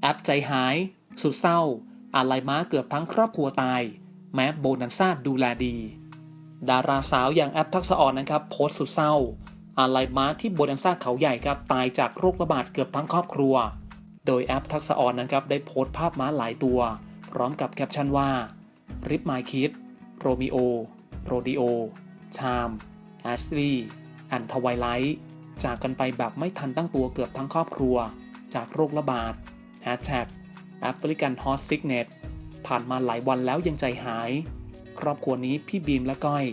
แอปใจหาย สุดเศร้าอะไรม้าเกือบทั้งครอบครัวตาย แม้โบนันซ่าดูแลดี ดาราสาวอย่างแอปทักษะออนนะครับโพสต์สุดเศร้าอะไรม้าที่โบนันซ่าเขาใหญ่ครับตายจากโรคระบาดเกือบทั้งครอบครัว โดยแอปทักษะออนนะครับได้โพสต์ภาพม้าหลายตัว พร้อมกับแคปชั่นว่าริปไมคิดโรมิโอโรดิโอ ชามแอชลีย์แอนทวายไลท์จากกันไปแบบไม่ทันตั้งตัวเกือบทั้งครอบครัว จากโรคระบาด Hashtag African Horse Sickness ผ่านมาหลายวันแล้วยังใจหาย ครอบครัวนี้พี่บีมและก้อย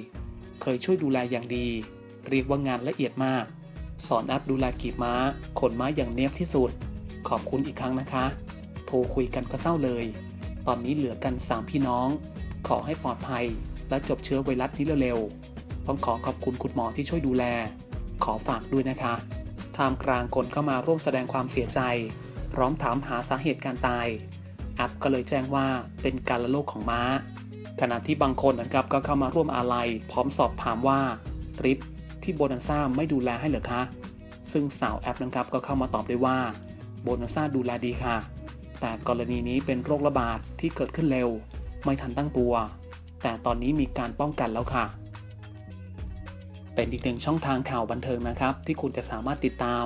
เคยช่วยดูแลอย่างดี เรียกว่างานละเอียดมาก สอนแอปดูแลกีบม้า ขนม้าอย่างเนียบที่สุด ขอบคุณอีกครั้งนะคะ โทรคุยกันก็เศร้าเลย ตอนนี้เหลือกัน 3 พี่น้อง ขอให้ปลอดภัย และจบเชื้อไวรัสนี้เร็วๆต้องขอขอบคุณคุณหมอที่ช่วยดูแล ขอฝากด้วยนะคะท่ามกลางคนเข้ามาร่วมแสดงความเสียใจ พร้อมถามหาสาเหตุการตายแอปก็เลยแจ้งว่าเป็นการละโรคของม้า ขณะที่บางคนนะครับก็เข้ามาร่วมอาลัย พร้อมสอบถามว่าริปที่โบนันซ่าไม่ดูแลให้เหรอคะ ซึ่งสาวแอปนะครับก็เข้ามาตอบได้ว่าโบนันซ่าดูแลดีค่ะ แต่กรณีนี้เป็นโรคระบาดที่เกิดขึ้นเร็ว ไม่ทันตั้งตัว แต่ตอนนี้มีการป้องกันแล้วค่ะ เป็นอีกหนึ่งช่องทางข่าวบันเทิงนะครับ ที่คุณจะสามารถติดตาม